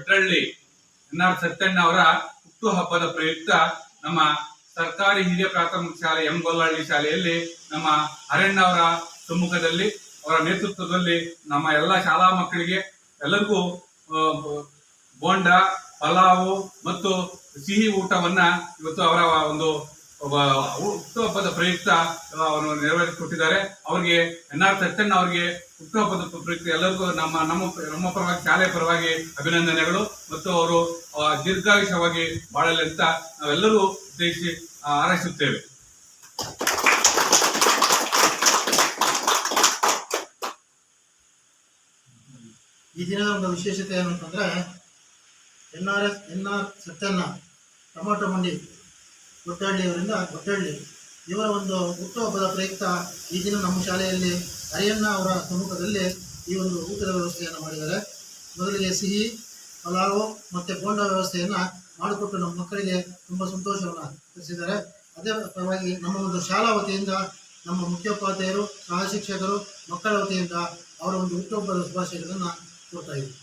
Bhatrahalli N R Satyanna ಅವರ ಹುಟ್ಟುಹಬ್ಬದ ಪ್ರಯುಕ್ತ ನಮ್ಮ ಸರ್ಕಾರಿ ಹಿರಿಯ ಪ್ರಾಥಮಿಕ ಶಾಲೆ ಎಂ. ಗೊಲ್ಲಹಳ್ಳಿ ಶಾಲೆಯಲ್ಲಿ ನಮ್ಮ ಅರಣ್ಯ ಅವರ ಸಮ್ಮುಖದಲ್ಲಿ, ಅವರ ನೇತೃತ್ವದಲ್ಲಿ ನಮ್ಮ ಎಲ್ಲ ಶಾಲಾ ಮಕ್ಕಳಿಗೆ ಎಲ್ಲರಿಗೂ ಬೋಂಡ, ಪಲಾವು ಮತ್ತು ಸಿಹಿ ಊಟವನ್ನ ಇವತ್ತು ಅವರ ಒಂದು ಹುಟ್ಟುಹಬ್ಬದ ಪ್ರಯುಕ್ತ ಅವರು ನೆರವೇರಿಸಿಕೊಟ್ಟಿದ್ದಾರೆ ಅವರಿಗೆ ಎನ್ ಆರ್ ಸತ್ಯಣ್ಣ ಅವರಿಗೆ ಹುಟ್ಟುಹಬ್ಬದ ಪ್ರಯುಕ್ತ ಎಲ್ಲರಿಗೂ ನಮ್ಮ ನಮ್ಮ ನಮ್ಮ ಪರವಾಗಿ ಶಾಲೆ ಪರವಾಗಿ ಅಭಿನಂದನೆಗಳು. ಮತ್ತು ಅವರು ದೀರ್ಘಾಯುಷವಾಗಿ ಬಾಳಲಿ ಅಂತ ನಾವೆಲ್ಲರೂ ಉದ್ದೇಶಿಸಿ ಹಾರೈಸುತ್ತೇವೆ. ಈ ದಿನದ ಒಂದು ವಿಶೇಷತೆ ಏನು ಅಂತಂದ್ರೆ N R S, N R Satyanna tomato mandi. ಗೊಟ್ಟಹಳ್ಳಿಯವರಿಂದ ಗೊಟ್ಟಹಳ್ಳಿ ಇವರ ಒಂದು ಹುಟ್ಟುಹಬ್ಬದ ಪ್ರಯುಕ್ತ ಈ ದಿನ ನಮ್ಮ ಶಾಲೆಯಲ್ಲಿ ಅರಿಯಣ್ಣ ಅವರ ಸಮ್ಮುಖದಲ್ಲಿ ಈ ಒಂದು ಊಟದ ವ್ಯವಸ್ಥೆಯನ್ನು ಮಾಡಿದ್ದಾರೆ. ಮೊದಲಿಗೆ ಸಿಹಿ, ಪಲಾವು ಮತ್ತು ಬೋಂಡ ವ್ಯವಸ್ಥೆಯನ್ನು ಮಾಡಿಕೊಟ್ಟು ನಮ್ಮ ಮಕ್ಕಳಿಗೆ ತುಂಬ ಸಂತೋಷವನ್ನು ತಿಳಿಸಿದ್ದಾರೆ. ಅದೇ ಪರವಾಗಿ ನಮ್ಮ ಒಂದು ಶಾಲಾ ವತಿಯಿಂದ ನಮ್ಮ ಮುಖ್ಯೋಪಾಧ್ಯಾಯರು ಸಹ ಶಿಕ್ಷಕರು, ಮಕ್ಕಳ ವತಿಯಿಂದ ಅವರ ಒಂದು ಹುಟ್ಟುಹಬ್ಬದ ಶುಭಾಶಯಗಳನ್ನು ಕೊಡ್ತಾ ಇದ್ದೀವಿ